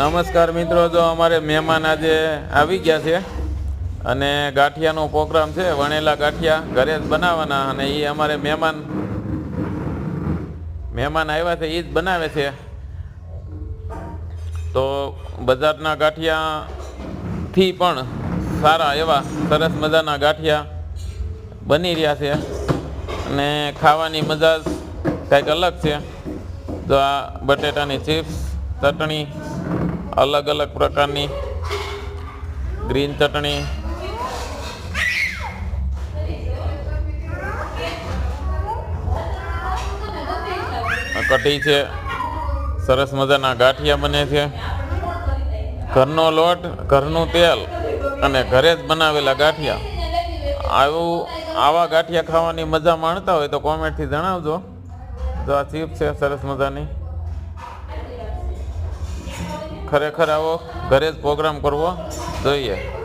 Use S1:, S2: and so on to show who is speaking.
S1: નમસ્કાર મિત્રો, જો અમારે મહેમાન આજે આવી ગયા છે અને ગાંઠિયાનો પ્રોગ્રામ છે, વણેલા ગાંઠિયા ઘરે જ બનાવવાના અને એ અમારે મહેમાન મહેમાન આવ્યા છે એ જ બનાવે છે. તો બજારના ગાંઠિયાથી પણ સારા એવા સરસ મજાના ગાંઠિયા બની રહ્યા છે અને ખાવાની મજા કંઈક અલગ છે. તો આ બટેટાની ચિપ્સ ચટણી, અલગ અલગ પ્રકારની. ગ્રીન ચટણી. કઢી છે. સરસ મજાના ગાંઠિયા બને છે. ઘરનો લોટ, ઘરનું તેલ અને ઘરે જ બનાવેલા ગાંઠિયા. આવું, આવા ગાંઠિયા ખાવાની મજા માણતા હોય તો કોમેન્ટથી જણાવજો. તો આ ચીપ છે, સરસ મજાની. ખરેખર આવો ઘરે જ પ્રોગ્રામ કરવો જોઈએ.